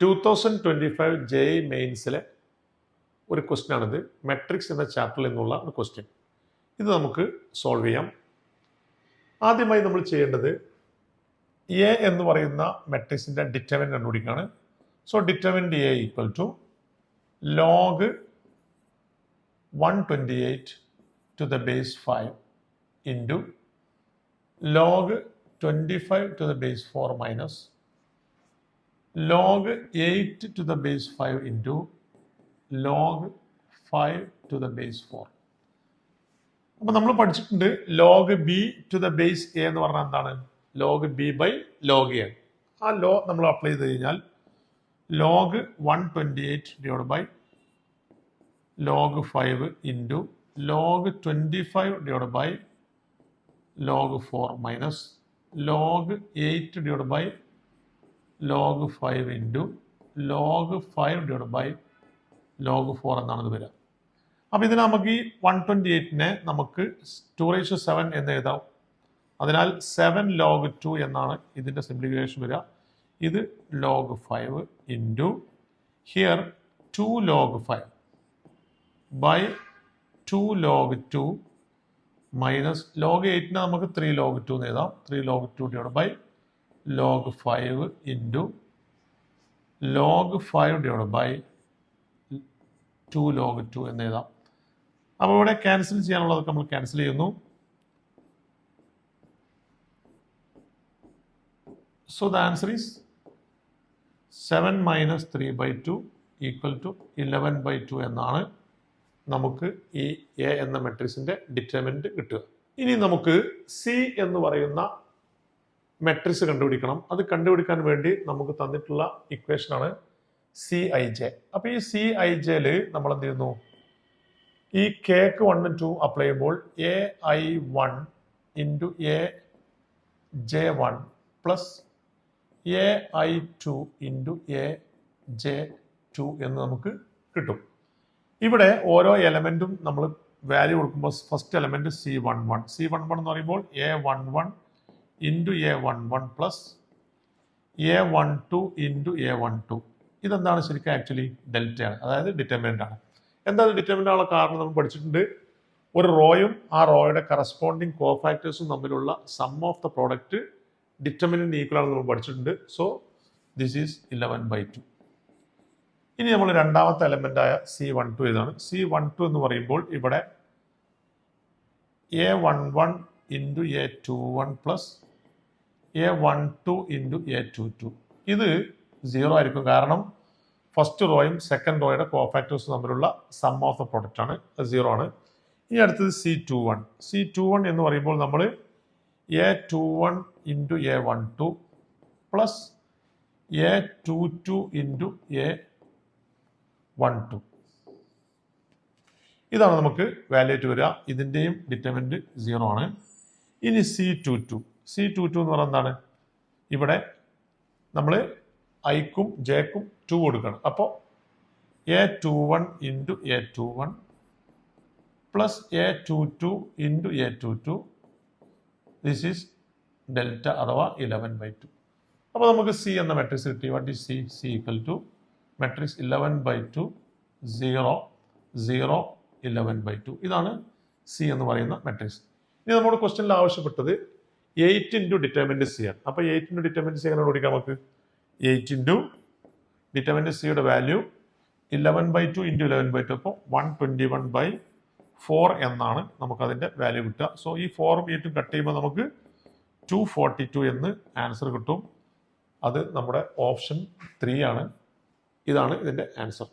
Two thousand twenty five JEE മെയിൻസിലെ ഒരു question ആണിത്. Matrix എന്ന ചാപ്റ്ററിൽ നിന്നുള്ള ഒരു ക്വസ്റ്റ്യൻ ഇത് നമുക്ക് സോൾവ് ചെയ്യാം. ആദ്യമായി നമ്മൾ ചെയ്യേണ്ടത് എ എന്ന് പറയുന്ന മെട്രിക്സിന്റെ determinant കണ്ടുപിടിക്കുകയാണ് so determinant A equal to log one twenty eight to the base five into log twenty five to the base four minus log eight to the base five into log five to the base four അപ്പോൾ നമ്മൾ പഠിച്ചിട്ടുണ്ട് log B to the base A എന്ന് പറഞ്ഞാൽ എന്താണ്? Log B by log A ആ law നമ്മൾ apply ചെയ്ത് കഴിഞ്ഞാൽ log one twenty eight divide by log five into log twenty five divide by log four minus log eight divide by log five into log five divide by log four എന്നാണ് ഇത് വരിക. അപ്പോൾ ഇതിന് നമുക്ക് ഈ one twenty എയ്റ്റിനെ നമുക്ക് റേഷ് seven എന്ന് എഴുതാം. അതിനാൽ സെവൻ ലോഗ് ടു എന്നാണ് ഇതിന്റെ സിംപ്ലിഫിക്കേഷൻ വരിക. ഇത് log five into here two log five by two log two minus log എയ്റ്റിനെ നമുക്ക് ത്രീ ലോഗ് ടു എന്ന് എഴുതാം. Three log two divide by log five into log five divide by two log two എന്ന് എഴുതാം. അപ്പോൾ ഇവിടെ cancel ചെയ്യാനുള്ളതൊക്കെ നമ്മൾ cancel ചെയ്യുന്നു. So the answer is seven minus three by two equal to eleven by two എന്നാണ് നമുക്ക് ഈ എ എന്ന മെട്രിക്സിന്റെ ഡിറ്റർമിനന്റ് കിട്ടുക. ഇനി നമുക്ക് സി എന്ന് പറയുന്ന മെട്രിക്സ് കണ്ടുപിടിക്കണം. അത് കണ്ടുപിടിക്കാൻ വേണ്ടി നമുക്ക് തന്നിട്ടുള്ള ഇക്വേഷനാണ് സി ഐ ജെ അപ്പൊ ഈ സി ഐ ജെയിൽ നമ്മൾ എന്ത് ചെയ്യുന്നു ഈ കേക്ക് വണ്ണും ടു അപ്ലൈ ചെയ്യുമ്പോൾ A I one into A J one plus A I two into A J two എന്ന് നമുക്ക് കിട്ടും. ഇവിടെ ഓരോ എലമെന്റും നമ്മൾ വാല്യൂ കൊടുക്കുമ്പോൾ first element C one one C one one എന്ന് പറയുമ്പോൾ A one one into A one one plus A one two into A one two ഇതെന്താണ് ശരിക്കും ആക്ച്വലി ഡെൽറ്റയാണ് അതായത് ഡിറ്റർമിനന്റ് ആണ്. എന്താണ് ഡിറ്റർമിനന്റ് ആണുള്ള കാരണം നമ്മൾ പഠിച്ചിട്ടുണ്ട്? ഒരു റോയും ആ റോയുടെ കറസ്പോണ്ടിങ് കോഫാക്ടേഴ്സും തമ്മിലുള്ള sum of the product determinant equal ആണെന്ന് നമ്മൾ പഠിച്ചിട്ടുണ്ട്. So this is eleven by two ഇനി നമ്മൾ രണ്ടാമത്തെ എലമെന്റായ സി വൺ ടു ഇതാണ് സി വൺ ടു എന്ന് പറയുമ്പോൾ ഇവിടെ A one one into A two one plus A one two into A two two ഇത് സീറോ ആയിരിക്കും. കാരണം ഫസ്റ്റ് റോയും സെക്കൻഡ് റോയുടെ കോഫാക്ടേഴ്സും തമ്മിലുള്ള സം ഓഫ് ദ പ്രൊഡക്റ്റ് ആണ്. സീറോ ആണ്. ഇനി അടുത്തത് C two one C two one എന്ന് പറയുമ്പോൾ നമ്മൾ A two one into A one two plus A two two into A one two ഇതാണ് നമുക്ക് വാല്യൂറ്റ് വരിക. ഇതിന്റെയും ഡിറ്റർമെന്റ് സീറോ ആണ്. ഇനി C two two C two two എന്ന് പറയുന്നത് എന്താണ്? ഇവിടെ നമ്മൾ ഐക്കും ജെക്കും ടു കൊടുക്കണം. അപ്പോൾ A two one into A two one plus A two two into A two two this is delta അഥവാ ഇലവൻ ബൈ ടു അപ്പോൾ നമുക്ക് സി എന്ന മെട്രിക്സ് കിട്ടി. What is C C equal to matrix eleven by two zero zero eleven by two ഇതാണ് C എന്ന് പറയുന്ന matrix ഇനി നമ്മുടെ ക്വസ്റ്റ്യനിൽ ആവശ്യപ്പെട്ടത് എയ്റ്റ് ഇന്റു ഡിറ്റർമിന്റ് സി ആണ്. അപ്പോൾ എയ്റ്റ് ഇന്റു ഡിറ്റർമിന്റ് സി എങ്ങനെ കൊടുക്കാം നമുക്ക്? എയ്റ്റ് ഇന്റു ഡിറ്റർമിന്റ് സിയുടെ value eleven by two into eleven by two അപ്പോൾ one twenty one by four എന്നാണ് നമുക്കതിന്റെ വാല്യൂ കിട്ടുക. സോ ഈ ഫോറും എയ്റ്റും കട്ട് ചെയ്യുമ്പോൾ നമുക്ക് ടു ഫോർട്ടി ടു എന്ന് ആൻസർ കിട്ടും. അത് നമ്മുടെ ഓപ്ഷൻ ത്രീ ആണ്. ഇതാണ് ഇതിന്റെ ആൻസർ